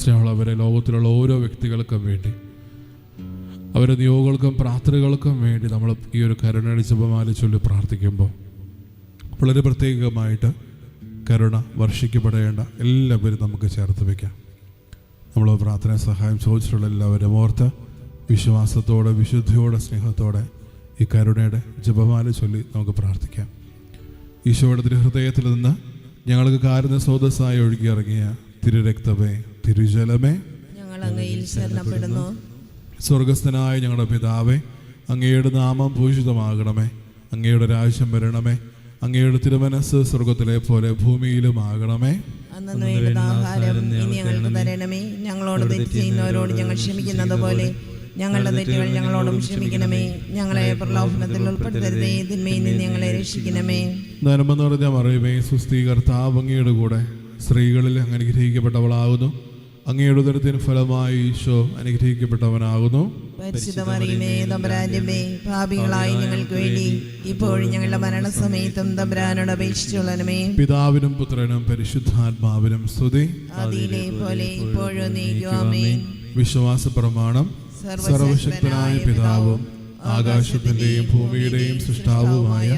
സ്നേഹമുള്ളവരെ ലോകത്തിലുള്ള ഓരോ വ്യക്തികൾക്കും വേണ്ടി. അവരുടെ നിയോഗങ്ങൾക്കും പ്രാർത്ഥനകൾക്കും വേണ്ടി നമ്മൾ ഈ ഒരു കരുണയുടെ ജപമാല ചൊല്ലി പ്രാർത്ഥിക്കുമ്പോൾ വളരെ പ്രത്യേകമായിട്ട് കരുണ വർഷിക്കപ്പെടേണ്ട എല്ലാവരും നമുക്ക് ചേർത്ത് വയ്ക്കാം. നമ്മൾ പ്രാർത്ഥന സഹായം ചോദിച്ചിട്ടുള്ള എല്ലാവരും ഓർത്ത് വിശ്വാസത്തോടെ വിശുദ്ധിയോടെ സ്നേഹത്തോടെ ഈ കരുണയുടെ ജപമാല ചൊല്ലി നമുക്ക് പ്രാർത്ഥിക്കാം. ഈശോയുടെ ഹൃദയത്തിൽ നിന്ന് ഞങ്ങൾക്ക് കാരുണ്യ സ്രോതസ്സായി ഒഴുകിയിറങ്ങിയ തിരുരക്തമേ തിരുജലമേ ഞങ്ങൾ അങ്ങയിൽ ശരണപ്പെടുന്നു. സ്വർഗസ്ഥനായ ഞങ്ങളുടെ പിതാവേ അങ്ങയുടെ നാമം പൂജിതമാകണമേ. അങ്ങയുടെ രാജ്യം വരണമേ. അങ്ങയുടെ തിരുമനസ് സ്വർഗത്തിലെ പോലെ ഭൂമിയിലും ആകണമേ തരണമേ. ഞങ്ങളോട് തെറ്റ് ചെയ്യുന്നവരോട് ഞങ്ങൾ ക്ഷമിക്കുന്നത് പോലെ ഞങ്ങളുടെ തെറ്റുകൾ ഞങ്ങളോടും ക്ഷമിക്കണമേ. ഞങ്ങളെ പ്രലോഭനത്തിൽ ഉൾപ്പെടുത്തരുതേ. തിന്മയിൽ നിന്ന് ഞങ്ങളെ രക്ഷിക്കണമേ. നന്മ നിറഞ്ഞ മറിയുമേ സുസ്ഥീ അങ്ങയുടെ കൂടെ സ്ത്രീകളിൽ അങ്ങനെ അനുഗ്രഹിക്കപ്പെട്ടവളാകുന്നു. അങ്ങയുടെ ഉദരത്തിന് ഫലമായി ഈശോ അനുഗ്രഹിക്കപ്പെട്ടവനാകുന്നു. ഞങ്ങൾക്ക് വേണ്ടി ഇപ്പോഴും ഞങ്ങളുടെ മരണസമയത്തും തമ്പുരാനോട് അപേക്ഷിച്ചുള്ളനമേ പിതാവിനും പുത്രനും പരിശുദ്ധാത്മാവിനും സ്തുതി. പോലെ ഇപ്പോഴും വിശ്വാസ പ്രമാണം സർവശക്തനായ പിതാവും ആകാശത്തിന്റെയും ഭൂമിയുടെയും സൃഷ്ടാവുമായ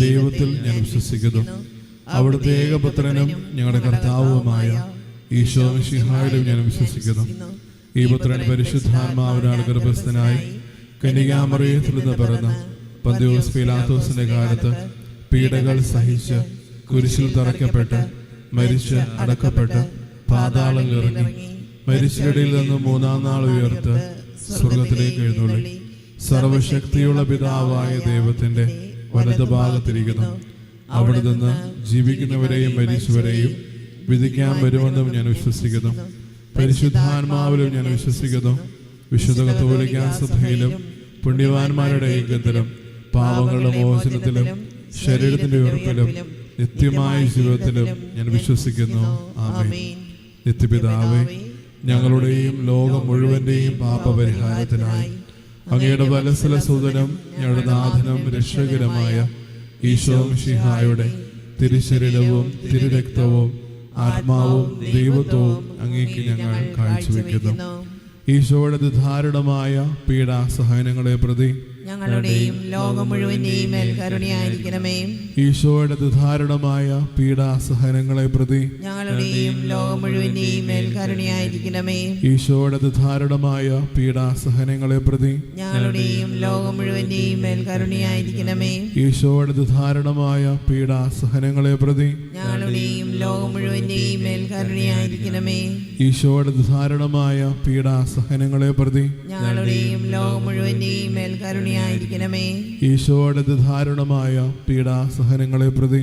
ദൈവത്തിൽ ഞാൻ വിശ്വസിക്കുന്നു. അവിടുത്തെ ഏകപുത്രനും ഞങ്ങളുടെ കർത്താവുമായ ഈശോ ഞാൻ വിശ്വസിക്കുന്നു. ഈ പുത്രൻ പരിശുദ്ധാത്മാവിനാണ് ഗർഭസ്ഥനായി കന്യകാമറിയത്തിൽ നിന്ന് പിറന്ന് പന്തിയോസ് പീലാത്തോസിന്റെ കാലത്ത് പീഡകൾ സഹിച്ച് കുരിശിൽ തറയ്ക്കപ്പെട്ട് മരിച്ച് അടക്കപ്പെട്ട് പാതാളം ഇറങ്ങി മരിച്ചവരിൽ നിന്ന് മൂന്നാം നാൾ ഉയർത്ത് സ്വർഗത്തിലേക്ക് എഴുന്നള്ളി. സർവശക്തിയുള്ള പിതാവായ ദൈവത്തിന്റെ വലതുഭാഗത്തിരിക്കുന്നു. അവിടെ നിന്ന് ജീവിക്കുന്നവരെയും മരിച്ചവരെയും വിധിക്കാൻ വരുമെന്നും ഞാൻ വിശ്വസിക്കുന്നു. പരിശുദ്ധാത്മാവിലും ഞാൻ വിശ്വസിക്കുന്നു. വിശുദ്ധ കത്തോലിക്ക സഭയിലും പുണ്യവാന്മാരുടെ ഐക്യത്തിലും പാപങ്ങളുടെ മോചനത്തിലും ശരീരത്തിന്റെ ഉയർപ്പിലും നിത്യമായ ജീവിതത്തിലും ഞാൻ വിശ്വസിക്കുന്നു. ആമേ നിത്യപിതാവേ ഞങ്ങളുടെയും ലോകം മുഴുവന്റെയും പാപപരിഹാരത്തിനായി അങ്ങയുടെ വലസല സുതനും ഞങ്ങളുടെ നാഥനും രക്ഷകരമായ ഈശോ മിശിഹായുടെ തിരുശരീരവും തിരുരക്തവും ആത്മാവും ദൈവത്വവും അങ്ങേക്ക് ഞങ്ങൾ കാഴ്ചവെക്കുന്നു. ഈശോയുടെ ധാരുണമായ പീഡാസഹനങ്ങളെ പ്രതി ഞങ്ങളുടെയും ലോകം മുഴുവന്റെയും മേൽ കരുണയായിരിക്കണമേ. ഈശോയുടെ ദുധാരണമായ പീഡാസഹനങ്ങളെ പ്രതി ഞങ്ങളുടെയും ലോകം മുഴുവന്റെയും മേൽ കരുണയായിരിക്കണമേ. ഈശോയുടെ ദുധാരണമായ പീഡാസഹനങ്ങളെ പ്രതി ഞങ്ങളുടെയും ലോകം മുഴുവന്റെയും മേൽ കരുണയായിരിക്കണമേ. ഈശോയുടെ ദുധാരണമായ പീഡാസഹനങ്ങളെ പ്രതി ഞങ്ങളുടെയും ലോകം മുഴുവന്റെയും മേൽ കരുണയായിരിക്കണമേ. ഈശോയുടെ ദുധാരണമായ പീഡാസഹനങ്ങളെ പ്രതി ഞങ്ങളുടെയും ലോകം മുഴുവന്റെയും മേൽ കരുണയായിരിക്കണമേ. ഈശോയുടെ ദാരുണമായ പീഡാസഹനങ്ങളെ പ്രതി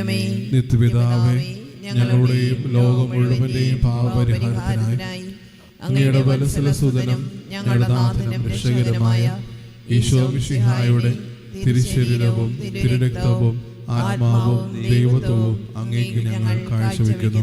കരുണയായിരിക്കണമേ നിത്യപിതാവേ ഞങ്ങളുടെയും ലോകം മുഴുവന്റെയും പാപപരിഹാരത്തിനായി അങ്ങയുടെ വലസലസുതനും ഞങ്ങളുടെ നാഥനും രക്ഷകരമായ ഈശോ മിശിഹായുടെ തിരുശരീരവും തിരുരക്തവും ആത്മാവും ദൈവത്വവും അങ്ങേക്ക് ഞങ്ങൾ കാഴ്ചവെക്കുന്നു.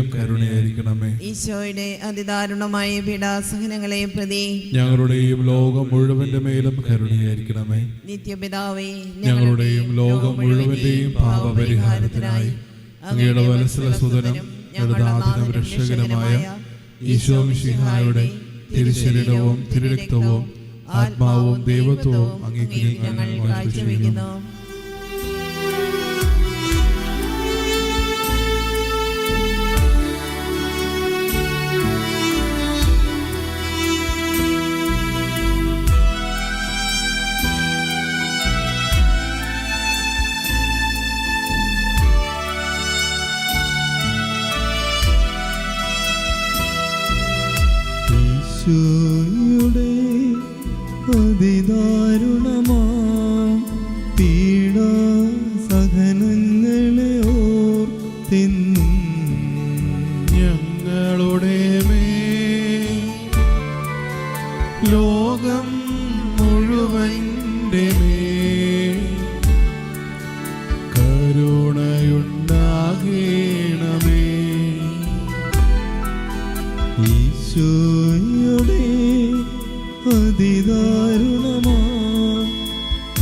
മേലും കരുണയായിരിക്കണമേ. ഈശോയുടെ അതിദാരുണമായ പീഡാസഹനങ്ങളെ പ്രതി ഞങ്ങളുടെയും ലോകം മുഴുവന്റെ മേലും കരുണയായിരിക്കണമേ. നിത്യപിതാവേ ഞങ്ങളുടെയും ലോകം മുഴുവന്റെയും പാപപരിഹാരത്തിനായി അങ്ങയുടെ വലസല സുതനും ഞങ്ങളുടെ രക്ഷകനുമായ ഈശോ മിശിഹായുടെ തിരുശരീരവും തിരുരക്തവും ആത്മാവും ദൈവത്വവും അങ്ങേക്ക് ഞങ്ങൾ കാഴ്ചവെക്കുന്നു. മുഴുവന്റെ മേൽ കരുണയുണ്ടാകണമേ. ഈശോയുടെ അതിദാരുണമാ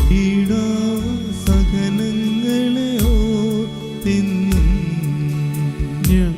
പീഡ സഹനങ്ങളെ ഓർത്തിന്നും ഞങ്ങളുടെ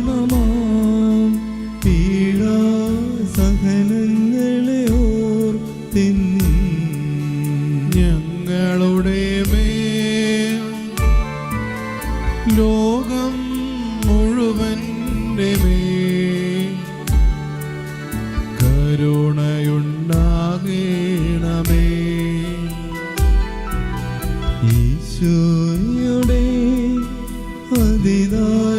ഈശോയുടെ അതിദാരുണമാ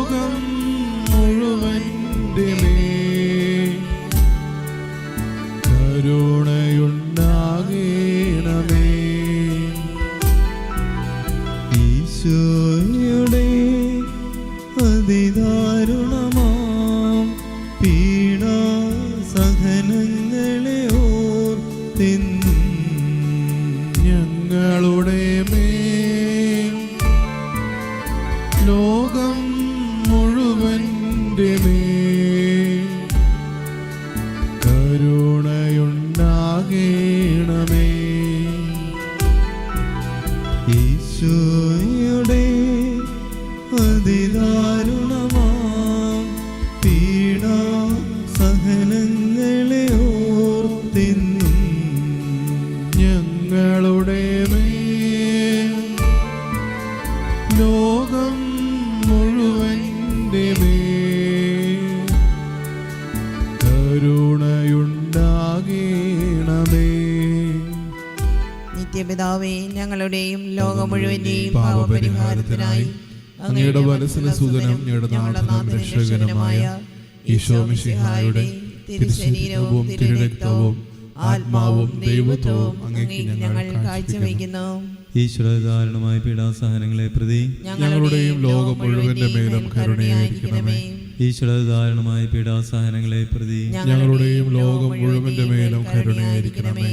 ലോകം മുഴുവന്റെ പാപപരിഹാരത്തിനായി അങ്ങയുടെ വലസിന് സുതനും ഞങ്ങളുടെ നാഥനും രക്ഷകനുമായ ഈശോ മിശിഹായുടെ തിരുശരീരവും തിരുരക്തവും ആത്മാവും ദൈവത്വവും അങ്ങേക്ക് ഞങ്ങൾ കാഴ്ചവെക്കുന്നു. ഈശ്വരകാരണമായ പീഡാസഹനങ്ങളെ പ്രതി ഞങ്ങളുടെയും ലോകം മുഴുവന്റെ മേലും കരുണയായിരിക്കണമേ. ഈശ്വരകാരണമായ പീഡാസഹനങ്ങളെ പ്രതി ഞങ്ങളുടെയും ലോകം മുഴുവന്റെ മേലും കരുണയായിരിക്കണമേ.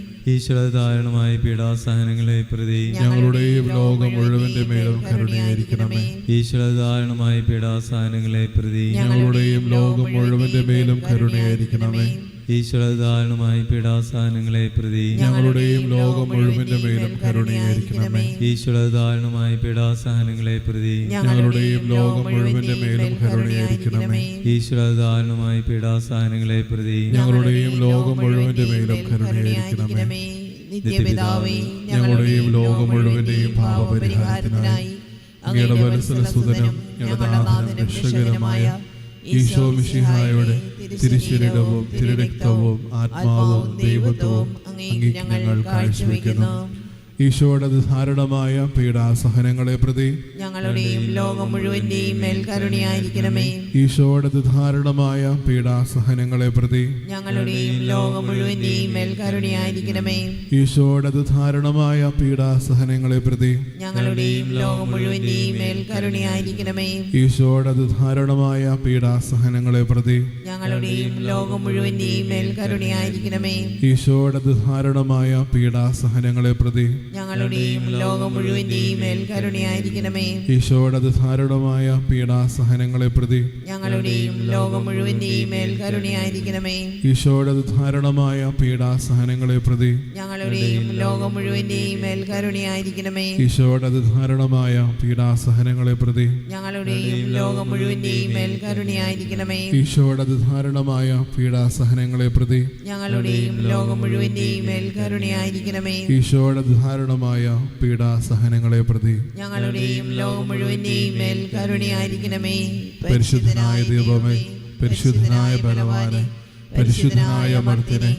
ഈശ്വരധാരണമായ പീഡാസഹനങ്ങളെ പ്രതി ഞങ്ങളുടെയും ലോകം മുഴുവന്റെ മേലും കരുണയായിരിക്കണമേ. ഈശ്വരധാരണമായ പീഡാസഹനങ്ങളെ പ്രതി ഞങ്ങളുടെയും ലോകം മുഴുവന്റെ മേലും കരുണയായിരിക്കണമേ. ഈശ്വരധാരണമായ പീഡാസഹനങ്ങളെ പ്രതി ഞങ്ങളുടെയും ലോകം മുഴുവന്റെ മേലും കരുണയായിരിക്കണമേ. ഈശ്വരദാനമായി പീഡാസഹനങ്ങളെ പ്രതി ഞങ്ങളുടെയും ലോകം മുഴുവന്റെ മേലും കരുണയായിരിക്കണമേ. ഈശ്വരദാനമായി പീഡാസഹനങ്ങളെ പ്രതി ഞങ്ങളുടെയും ലോകം മുഴുവന്റെ മേലും കരുണയായിരിക്കണമേ. നിത്യപിതാവേ ഞങ്ങളുടെയും ലോകം മുഴുവന്റെയും ഭാവപരിഹാരത്തിനായി അങ്ങയുടെ മനസ്സിലെ സുതനും ഞങ്ങളുടെ രക്ഷകരമായ ഈശോ മിശിഹായുടെ തിരുശരീരവും തിരുരക്തവും ആത്മാവും ദൈവത്വവും അങ്ങേക്ക് ഞങ്ങൾ കാഴ്ചവെക്കുന്നു. ഈശോയുടെ നിസാരണമായ പീഡാസഹനങ്ങളെ പ്രതി ഞങ്ങളുടെയും ലോകം മുഴുവന്റെയും മേൽ കരുണയായിരിക്കണമേ. ഈശോയുടെ ധാരണമായ പീഡാസഹനങ്ങളെ പ്രതി ഞങ്ങളുടെയും ലോകം മുഴുവന്റെയും മേൽ കരുണയായിരിക്കണമേ. ഈശോയുടെ ധാരണമായ പീഡാസഹനങ്ങളെ പ്രതി ഞങ്ങളുടെയും ലോകം മുഴുവന്റെയും മേൽ കരുണയായിരിക്കണമേ. ഈശോയുടെ ധാരണമായ പീഡാസഹനങ്ങളെ പ്രതി ഞങ്ങളുടെയും ലോകം മുഴുവന്റെയും മേൽ കരുണയായിരിക്കണമേ. ഈശോയുടെ ധാരണമായ പീഡാസഹനങ്ങളെ പ്രതി ഞങ്ങളുടെയും ലോകം മുഴുവന്റെയും മേൽ കരുണയായിരിക്കണമേ. ഈശോയുടെ ധാരണമായ പീഡാസഹനങ്ങളെ പ്രതി ഞങ്ങളുടെയും ലോകം മുഴുവന്റെയും മേൽ കരുണയായിരിക്കണമേ. ഈശോയുടെ ധാരണമായ പീഡാസഹനങ്ങളെ പ്രതി ഞങ്ങളുടെയും ലോകം മുഴുവന്റെയും മേൽ കരുണയായിരിക്കണമേ. ഈശോയുടെ ധാരണമായ പീഡാസഹനങ്ങളെ പ്രതി ഞങ്ങളുടെയും ലോകം മുഴുവന്റെയും മേൽ കരുണയായിരിക്കണമേ. ഈശോയുടെ ധാരണമായ പീഡാസഹനങ്ങളെ പ്രതി ഞങ്ങളുടെയും ലോകം മുഴുവന്റെയും മേൽ കരുണയായിരിക്കണമേ. ഈശോയുടെ ധാരണമായ പീഡാസഹനങ്ങളെ പ്രതി ഞങ്ങളുടെയും ലോകം മുഴുവന്റെയും മേൽ കരുണയായിരിക്കണമേ. പരിശുദ്ധനായ ദൈവമേ പരിശുദ്ധനായ ബലവാനെ പരിശുദ്ധനായ അമർത്തിനെ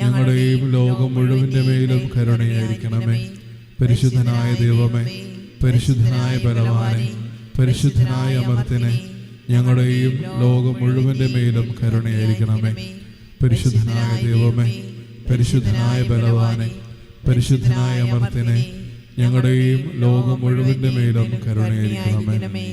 ഞങ്ങളുടെയും ലോകം മുഴുവന്റെ മേലും കരുണയായിരിക്കണമേ. പരിശുദ്ധനായ ദൈവമേ പരിശുദ്ധനായ ബലവാനെ പരിശുദ്ധനായ അമർത്തിനെ ഞങ്ങളുടെയും ലോകം മുഴുവന്റെ മേലും കരുണയായിരിക്കണമേ. പരിശുദ്ധനായ ദൈവമേ പരിശുദ്ധനായ ബലവാനെ പരിശുദ്ധനായ അമർത്തിനെ ഞങ്ങളുടെയും ലോകം മുഴുവന്റെ മേലും കരുണയായിരിക്കണമേ.